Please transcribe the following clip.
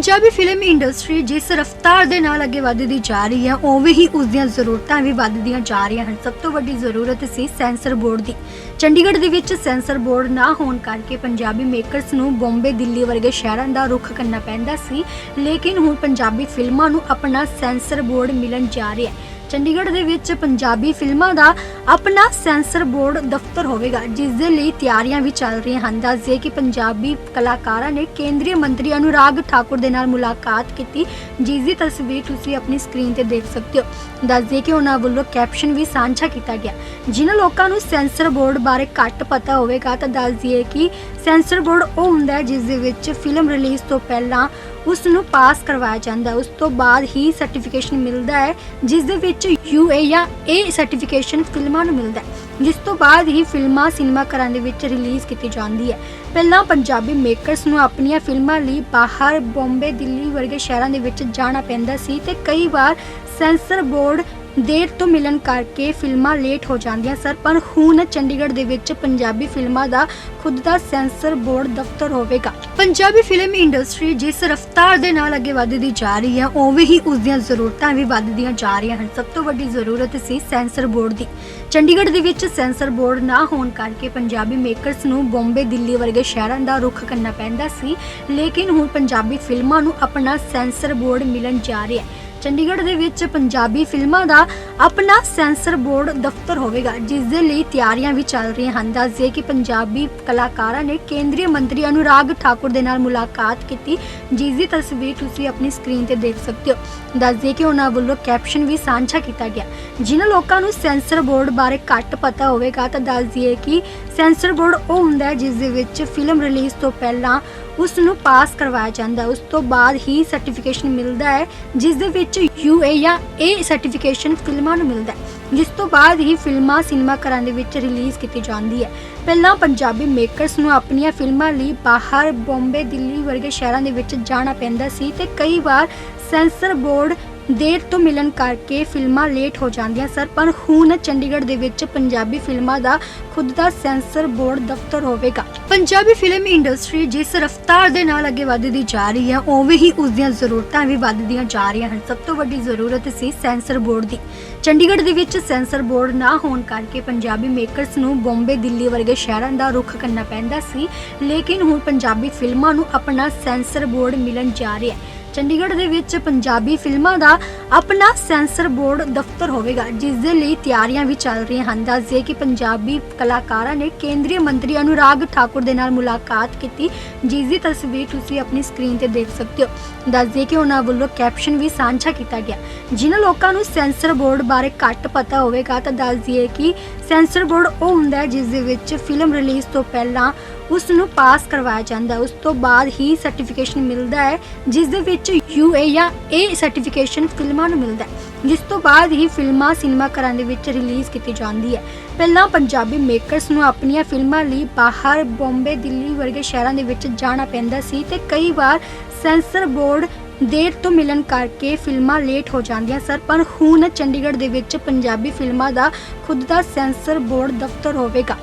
Punjabi film industry ਜਿਸ ਰਫ਼ਤਾਰ ਦੇ ਨਾਲ ਅੱਗੇ ਵੱਧਦੀ ਜਾ ਰਹੀ ਹੈ, ਉਵੇਂ ਹੀ ਉਸ ਦੀਆਂ ਜ਼ਰੂਰਤਾਂ ਵੀ ਵੱਧਦੀਆਂ ਜਾ ਰਹੀਆਂ ਹਨ। ਸਭ ਤੋਂ ਵੱਡੀ ਜ਼ਰੂਰਤ ਸੀ ਸੈਂਸਰ ਬੋਰਡ ਦੀ। ਚੰਡੀਗੜ੍ਹ ਦੇ ਵਿੱਚ ਸੈਂਸਰ ਬੋਰਡ ਨਾ ਹੋਣ ਕਰਕੇ ਪੰਜਾਬੀ ਮੇਕਰਸ ਨੂੰ ਬੰਬੇ, ਦਿੱਲੀ ਵਰਗੇ ਸ਼ਹਿਰਾਂ ਦਾ ਰੁਖ ਕਰਨਾ ਪੈਂਦਾ ਸੀ, ਲੇਕਿਨ ਹੁਣ ਪੰਜਾਬੀ ਫਿਲਮਾਂ ਨੂੰ ਆਪਣਾ ਸੈਂਸਰ ਬੋਰਡ ਮਿਲਣ ਜਾ ਰਿਹਾ ਹੈ। ਚੰਡੀਗੜ੍ਹ ਦੇ ਵਿੱਚ ਪੰਜਾਬੀ ਫਿਲਮਾਂ ਦਾ ਆਪਣਾ ਸੈਂਸਰ ਬੋਰਡ ਦਫ਼ਤਰ ਹੋਵੇਗਾ, ਜਿਸ ਦੇ ਲਈ ਤਿਆਰੀਆਂ ਵੀ ਚੱਲ ਰਹੀਆਂ ਹਨ। ਦੱਸਦੇ ਕਿ ਪੰਜਾਬੀ ਕਲਾਕਾਰਾਂ ਨੇ ਕੇਂਦਰੀ ਮੰਤਰੀ ਅਨੁਰਾਗ ਠਾਕੁਰ ਦੇ ਨਾਲ ਮੁਲਾਕਾਤ ਕੀਤੀ, ਜਿਸ ਦੀ ਤਸਵੀਰ ਤੁਸੀਂ ਆਪਣੀ ਸਕਰੀਨ ਤੇ ਦੇਖ ਸਕਦੇ ਹੋ। ਦੱਸਦੇ ਕਿ ਉਹਨਾਂ ਵੱਲੋਂ ਕੈਪਸ਼ਨ ਵੀ ਸਾਂਝਾ ਕੀਤਾ ਗਿਆ। ਜਿਨ੍ਹਾਂ ਲੋਕਾਂ ਨੂੰ ਸੈਂਸਰ ਬੋਰਡ ਬਾਰੇ ਘੱਟ ਪਤਾ ਹੋਵੇਗਾ, ਤਾਂ ਦੱਸ ਕਿ ਸੈਂਸਰ ਬੋਰਡ ਉਹ ਹੁੰਦਾ ਹੈ, ਜਿਸ ਦੇ ਵਿੱਚ ਫਿਲਮ ਰਿਲੀਜ਼ ਤੋਂ ਪਹਿਲਾਂ ਉਸ ਨੂੰ ਪਾਸ ਕਰਵਾਇਆ ਜਾਂਦਾ। ਉਸ ਤੋਂ ਬਾਅਦ ਹੀ ਸਰਟੀਫਿਕੇਸ਼ਨ ਮਿਲਦਾ ਹੈ, ਜਿਸ ਦੇ ਵਿੱਚ ਯੂਏ ਜਾਂ ਏ ਸਰਟੀਫਿਕੇਸ਼ਨ ਫਿਲਮਾਂ ਨੂੰ ਮਿਲਦਾ ਹੈ, ਜਿਸ ਤੋਂ ਬਾਅਦ ਹੀ ਫਿਲਮਾਂ ਸਿਨੇਮਾ ਘਰਾਂ ਦੇ ਵਿੱਚ ਰਿਲੀਜ਼ ਕੀਤੀ ਜਾਂਦੀ ਹੈ। ਪਹਿਲਾਂ ਪੰਜਾਬੀ ਮੇਕਰਸ ਨੂੰ ਆਪਣੀਆਂ ਫਿਲਮਾਂ ਲਈ ਬਾਹਰ ਬੰਬੇ, ਦਿੱਲੀ ਵਰਗੇ ਸ਼ਹਿਰਾਂ ਦੇ ਵਿੱਚ ਜਾਣਾ ਪੈਂਦਾ ਸੀ ਤੇ ਕਈ ਵਾਰ ਸੈਂਸਰ ਬੋਰਡ ਦੇਰ ਤੋਂ ਮਿਲਣ ਕਰਕੇ ਫਿਲਮਾਂ ਲੇਟ ਹੋ ਜਾਂਦੀਆਂ ਸਰ ਪਰ ਹੁਣ ਚੰਡੀਗੜ੍ਹ ਦੇ ਵਿੱਚ ਪੰਜਾਬੀ ਫਿਲਮਾਂ ਦਾ ਖੁਦ ਦਾ ਸੈਂਸਰ ਬੋਰਡ ਦਫ਼ਤਰ ਹੋਵੇਗਾ। ਪੰਜਾਬੀ ਫਿਲਮ ਇੰਡਸਟਰੀ ਜਿਸ ਰਫ਼ਤਾਰ ਦੇ ਨਾਲ ਅੱਗੇ ਵੱਧਦੀ ਜਾ ਰਹੀ ਹੈ, ਉਵੇਂ ਹੀ ਉਸ ਦੀਆਂ ਜ਼ਰੂਰਤਾਂ ਵੀ ਵੱਧਦੀਆਂ ਜਾ ਰਹੀਆਂ ਹਨ। ਸਭ ਤੋਂ ਵੱਡੀ ਜ਼ਰੂਰਤ ਸੀ ਸੈਂਸਰ ਬੋਰਡ ਦੀ। ਚੰਡੀਗੜ੍ਹ ਦੇ ਵਿੱਚ ਸੈਂਸਰ ਬੋਰਡ ਨਾ ਹੋਣ ਕਰਕੇ ਪੰਜਾਬੀ ਮੇਕਰਸ ਨੂੰ ਬੰਬੇ, ਦਿੱਲੀ ਵਰਗੇ ਸ਼ਹਿਰਾਂ ਦਾ ਰੁਖ ਕਰਨਾ ਪੈਂਦਾ ਸੀ, ਲੇਕਿਨ ਹੁਣ ਪੰਜਾਬੀ ਫਿਲਮਾਂ ਨੂੰ ਆਪਣਾ ਸੈਂਸਰ ਬੋਰਡ ਮਿਲਣ ਜਾ ਰਿਹਾ ਹੈ। ਚੰਡੀਗੜ੍ਹ ਦੇ ਵਿੱਚ ਪੰਜਾਬੀ ਫਿਲਮਾਂ ਦਾ ਆਪਣਾ ਸੈਂਸਰ ਬੋਰਡ ਦਫ਼ਤਰ ਹੋਵੇਗਾ, ਜਿਸ ਦੇ ਲਈ ਤਿਆਰੀਆਂ ਵੀ ਚੱਲ ਰਹੀਆਂ ਹਨ। ਦੱਸਦੇ ਕਿ ਪੰਜਾਬੀ ਕਲਾਕਾਰਾਂ ਨੇ ਕੇਂਦਰੀ ਮੰਤਰੀ ਅਨੁਰਾਗ ਠਾਕੁਰ ਦੇ ਨਾਲ ਮੁਲਾਕਾਤ ਕੀਤੀ, ਜਿਸ ਦੀ ਤਸਵੀਰ ਤੁਸੀਂ ਆਪਣੀ ਸਕਰੀਨ ਤੇ ਦੇਖ ਸਕਦੇ ਹੋ। ਦੱਸਦੇ ਕਿ ਉਹਨਾਂ ਵੱਲੋਂ ਕੈਪਸ਼ਨ ਵੀ ਸਾਂਝਾ ਕੀਤਾ ਗਿਆ। ਜਿਨ੍ਹਾਂ ਲੋਕਾਂ ਨੂੰ ਸੈਂਸਰ ਬੋਰਡ ਬਾਰੇ ਘੱਟ ਪਤਾ ਹੋਵੇਗਾ, ਤਾਂ ਦੱਸ ਦਈਏ ਕਿ ਸੈਂਸਰ ਬੋਰਡ ਉਹ ਹੁੰਦਾ ਹੈ, ਜਿਸ ਦੇ ਵਿੱਚ ਫਿਲਮ ਰਿਲੀਜ਼ ਤੋਂ ਪਹਿਲਾਂ ਉਸ ਨੂੰ ਪਾਸ ਕਰਵਾਇਆ ਜਾਂਦਾ ਉਸ ਤੋਂ ਬਾਅਦ ਹੀ ਸਰਟੀਫਿਕੇਸ਼ਨ ਮਿਲਦਾ ਹੈ, ਜਿਸ ਦੇ ਵਿੱਚ ਯੂਏ ਜਾਂ ਏ ਸਰਟੀਫਿਕੇਸ਼ਨ ਫਿਲਮਾਂ ਨੂੰ ਮਿਲਦਾ ਹੈ, ਜਿਸ ਤੋਂ ਬਾਅਦ ਹੀ ਫਿਲਮਾਂ ਸਿਨੇਮਾ ਘਰਾਂ ਦੇ ਵਿੱਚ ਰਿਲੀਜ਼ ਕੀਤੀ ਜਾਂਦੀ ਹੈ। ਪਹਿਲਾਂ ਪੰਜਾਬੀ ਮੇਕਰਸ ਨੂੰ ਆਪਣੀਆਂ ਫਿਲਮਾਂ ਲਈ ਬਾਹਰ ਬੰਬੇ, ਦਿੱਲੀ ਵਰਗੇ ਸ਼ਹਿਰਾਂ ਦੇ ਵਿੱਚ ਜਾਣਾ ਪੈਂਦਾ ਸੀ ਤੇ ਕਈ ਵਾਰ ਸੈਂਸਰ ਬੋਰਡ ਦੇਰ ਤੋਂ ਮਿਲਣ ਕਰਕੇ ਫਿਲਮਾਂ ਲੇਟ ਹੋ ਜਾਂਦੀਆਂ ਸਰ ਪਰ ਹੁਣ ਚੰਡੀਗੜ੍ਹ ਦੇ ਵਿੱਚ ਪੰਜਾਬੀ ਫਿਲਮਾਂ ਦਾ ਖੁਦ ਦਾ ਸੈਂਸਰ ਬੋਰਡ ਦਫ਼ਤਰ ਹੋਵੇਗਾ। ਪੰਜਾਬੀ ਫਿਲਮ ਇੰਡਸਟਰੀ ਜਿਸ ਰਫ਼ਤਾਰ ਦੇ ਨਾਲ ਅੱਗੇ ਵੱਧਦੀ ਜਾ ਰਹੀ ਹੈ, ਉਵੇਂ ਹੀ ਉਸ ਦੀਆਂ ਜ਼ਰੂਰਤਾਂ ਵੀ ਵੱਧਦੀਆਂ ਜਾ ਰਹੀਆਂ ਹਨ। ਸਭ ਤੋਂ ਵੱਡੀ ਜ਼ਰੂਰਤ ਸੀ ਸੈਂਸਰ ਬੋਰਡ ਦੀ। ਚੰਡੀਗੜ੍ਹ ਦੇ ਵਿੱਚ ਸੈਂਸਰ ਬੋਰਡ ਨਾ ਹੋਣ ਕਰਕੇ ਪੰਜਾਬੀ ਮੇਕਰਸ ਨੂੰ ਬੰਬੇ, ਦਿੱਲੀ ਵਰਗੇ ਸ਼ਹਿਰਾਂ ਦਾ ਰੁਖ ਕਰਨਾ ਪੈਂਦਾ ਸੀ, ਲੇਕਿਨ ਹੁਣ ਪੰਜਾਬੀ ਫਿਲਮਾਂ ਨੂੰ ਆਪਣਾ ਸੈਂਸਰ ਬੋਰਡ ਮਿਲਣ ਜਾ ਰਿਹਾ ਹੈ। ਚੰਡੀਗੜ੍ਹ ਦੇ ਵਿੱਚ ਪੰਜਾਬੀ ਫਿਲਮਾਂ ਦਾ ਆਪਣਾ ਸੈਂਸਰ ਬੋਰਡ ਦਫ਼ਤਰ ਹੋਵੇਗਾ, ਜਿਸ ਦੇ ਲਈ ਤਿਆਰੀਆਂ ਵੀ ਚੱਲ ਰਹੀਆਂ ਹਨ। ਦੱਸਦੇ ਕਿ ਪੰਜਾਬੀ ਕਲਾਕਾਰਾਂ ਨੇ ਕੇਂਦਰੀ ਮੰਤਰੀ ਅਨੁਰਾਗ ਠਾਕੁਰ ਦੇ ਨਾਲ ਮੁਲਾਕਾਤ ਕੀਤੀ, ਜਿਸ ਦੀ ਤਸਵੀਰ ਤੁਸੀਂ ਆਪਣੀ ਸਕਰੀਨ ਤੇ ਦੇਖ ਸਕਦੇ ਹੋ। ਦੱਸਦੇ ਕਿ ਉਹਨਾਂ ਵੱਲੋਂ ਕੈਪਸ਼ਨ ਵੀ ਸਾਂਝਾ ਕੀਤਾ ਗਿਆ। ਜਿਨ੍ਹਾਂ ਲੋਕਾਂ ਨੂੰ ਸੈਂਸਰ ਬੋਰਡ ਬਾਰੇ ਘੱਟ ਪਤਾ ਹੋਵੇਗਾ, ਤਾਂ ਦੱਸ ਕਿ ਸੈਂਸਰ ਬੋਰਡ ਉਹ ਹੁੰਦਾ ਹੈ ਜਿਸ ਦੇ ਵਿੱਚ ਫਿਲਮ ਰਿਲੀਜ਼ ਤੋਂ ਪਹਿਲਾਂ ਉਸ ਨੂੰ ਪਾਸ ਕਰਵਾਇਆ ਜਾਂਦਾ ਹੈ। ਉਸ ਤੋਂ ਬਾਅਦ ਹੀ ਸਰਟੀਫਿਕੇਸ਼ਨ ਮਿਲਦਾ ਹੈ, ਜਿਸ ਦੇ ਵਿੱਚ ਯੂਏ ਜਾਂ ਏ ਸਰਟੀਫਿਕੇਸ਼ਨ ਫਿਲਮਾਂ ਨੂੰ ਮਿਲਦਾ ਹੈ, ਜਿਸ ਤੋਂ ਬਾਅਦ ਹੀ ਫਿਲਮਾਂ ਸਿਨੇਮਾ ਘਰਾਂ ਦੇ ਵਿੱਚ ਰਿਲੀਜ਼ ਕੀਤੀ ਜਾਂਦੀ ਹੈ। ਪਹਿਲਾਂ ਪੰਜਾਬੀ ਮੇਕਰਸ ਨੂੰ ਆਪਣੀਆਂ ਫਿਲਮਾਂ ਲਈ ਬਾਹਰ ਬੰਬੇ, ਦਿੱਲੀ ਵਰਗੇ ਸ਼ਹਿਰਾਂ ਦੇ ਵਿੱਚ ਜਾਣਾ ਪੈਂਦਾ ਸੀ ਤੇ ਕਈ ਵਾਰ ਸੈਂਸਰ ਬੋਰਡ ਦੇਰ ਤੋਂ ਮਿਲਣ ਕਰਕੇ ਫਿਲਮਾਂ ਲੇਟ ਹੋ ਜਾਂਦੀਆਂ ਸਰ ਪਰ ਹੁਣ ਚੰਡੀਗੜ੍ਹ ਦੇ ਵਿੱਚ ਪੰਜਾਬੀ ਫਿਲਮਾਂ ਦਾ ਖੁਦ ਦਾ ਸੈਂਸਰ ਬੋਰਡ ਦਫ਼ਤਰ ਹੋਵੇਗਾ।